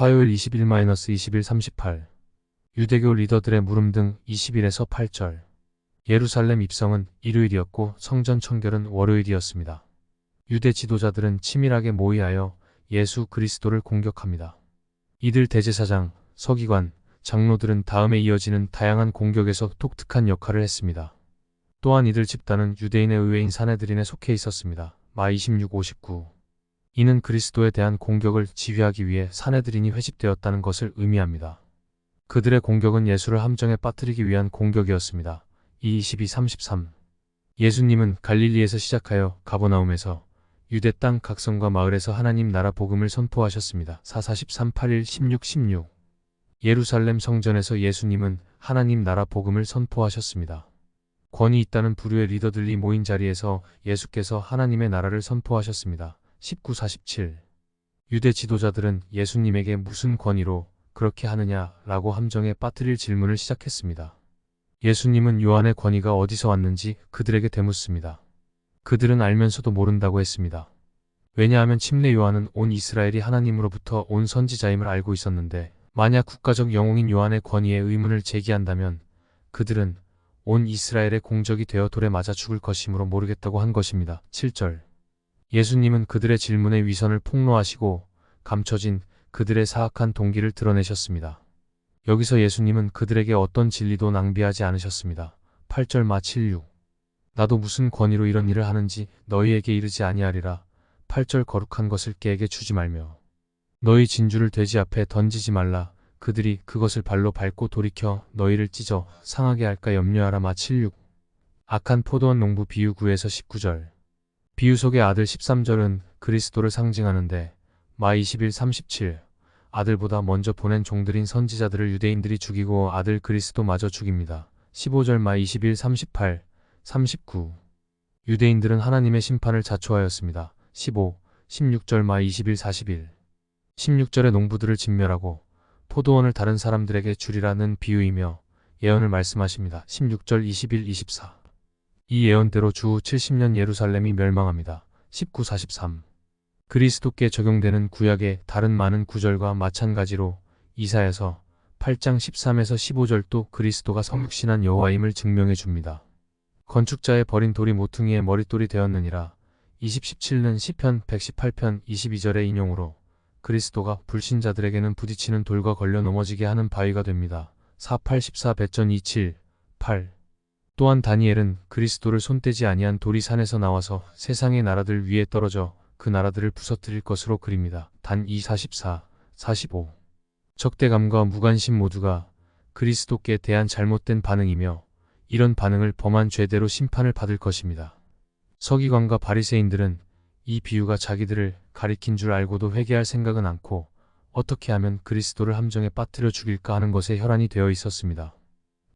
화요일 21-21 38 유대교 리더들의 물음 등 21에서 8절 예루살렘 입성은 일요일이었고 성전 청결은 월요일이었습니다. 유대 지도자들은 치밀하게 모의하여 예수 그리스도를 공격합니다. 이들 대제사장, 서기관, 장로들은 다음에 이어지는 다양한 공격에서 독특한 역할을 했습니다. 또한 이들 집단은 유대인의 의회인 사내들인에 속해 있었습니다. 마 26, 59 이는 그리스도에 대한 공격을 지휘하기 위해 사내들인이 회집되었다는 것을 의미합니다. 그들의 공격은 예수를 함정에 빠뜨리기 위한 공격이었습니다. 2, 22, 33 예수님은 갈릴리에서 시작하여 가버나움에서 유대 땅 각성과 마을에서 하나님 나라 복음을 선포하셨습니다. 4, 43, 81, 16, 16 예루살렘 성전에서 예수님은 하나님 나라 복음을 선포하셨습니다. 권위 있다는 부류의 리더들이 모인 자리에서 예수께서 하나님의 나라를 선포하셨습니다. 1947 유대 지도자들은 예수님에게 무슨 권위로 그렇게 하느냐라고 함정에 빠뜨릴 질문을 시작했습니다. 예수님은 요한의 권위가 어디서 왔는지 그들에게 되묻습니다. 그들은 알면서도 모른다고 했습니다. 왜냐하면 침례 요한은 온 이스라엘이 하나님으로부터 온 선지자임을 알고 있었는데 만약 국가적 영웅인 요한의 권위에 의문을 제기한다면 그들은 온 이스라엘의 공적이 되어 돌에 맞아 죽을 것이므로 모르겠다고 한 것입니다. 7절 예수님은 그들의 질문에 위선을 폭로하시고 감춰진 그들의 사악한 동기를 드러내셨습니다. 여기서 예수님은 그들에게 어떤 진리도 낭비하지 않으셨습니다. 8절 마 76. 나도 무슨 권위로 이런 일을 하는지 너희에게 이르지 아니하리라. 8절 거룩한 것을 깨에게 주지 말며 너희 진주를 돼지 앞에 던지지 말라. 그들이 그것을 발로 밟고 돌이켜 너희를 찢어 상하게 할까 염려하라 마 76. 악한 포도원 농부 비유 9에서 19절 비유 속의 아들 13절은 그리스도를 상징하는데 마 21, 37 아들보다 먼저 보낸 종들인 선지자들을 유대인들이 죽이고 아들 그리스도마저 죽입니다. 15절 마 21, 38, 39 유대인들은 하나님의 심판을 자초하였습니다. 15, 16절 마 21, 41 16절의 농부들을 진멸하고 포도원을 다른 사람들에게 주리라는 비유이며 예언을 말씀하십니다. 16절 21, 24 이 예언대로 주 70년 예루살렘이 멸망합니다. 1943 그리스도께 적용되는 구약의 다른 많은 구절과 마찬가지로 이사에서 8장 13에서 15절도 그리스도가 성육신한 여호와임을 증명해 줍니다. 건축자의 버린 돌이 모퉁이의 머릿돌이 되었느니라 20, 17는 시편 118편 22절의 인용으로 그리스도가 불신자들에게는 부딪히는 돌과 걸려 넘어지게 하는 바위가 됩니다. 4, 8, 14 배전 27, 8 또한 다니엘은 그리스도를 손대지 아니한 돌이 산에서 나와서 세상의 나라들 위에 떨어져 그 나라들을 부서뜨릴 것으로 그립니다. 단 2, 44, 45 적대감과 무관심 모두가 그리스도께 대한 잘못된 반응이며 이런 반응을 범한 죄대로 심판을 받을 것입니다. 서기관과 바리새인들은 이 비유가 자기들을 가리킨 줄 알고도 회개할 생각은 않고 어떻게 하면 그리스도를 함정에 빠뜨려 죽일까 하는 것에 혈안이 되어 있었습니다.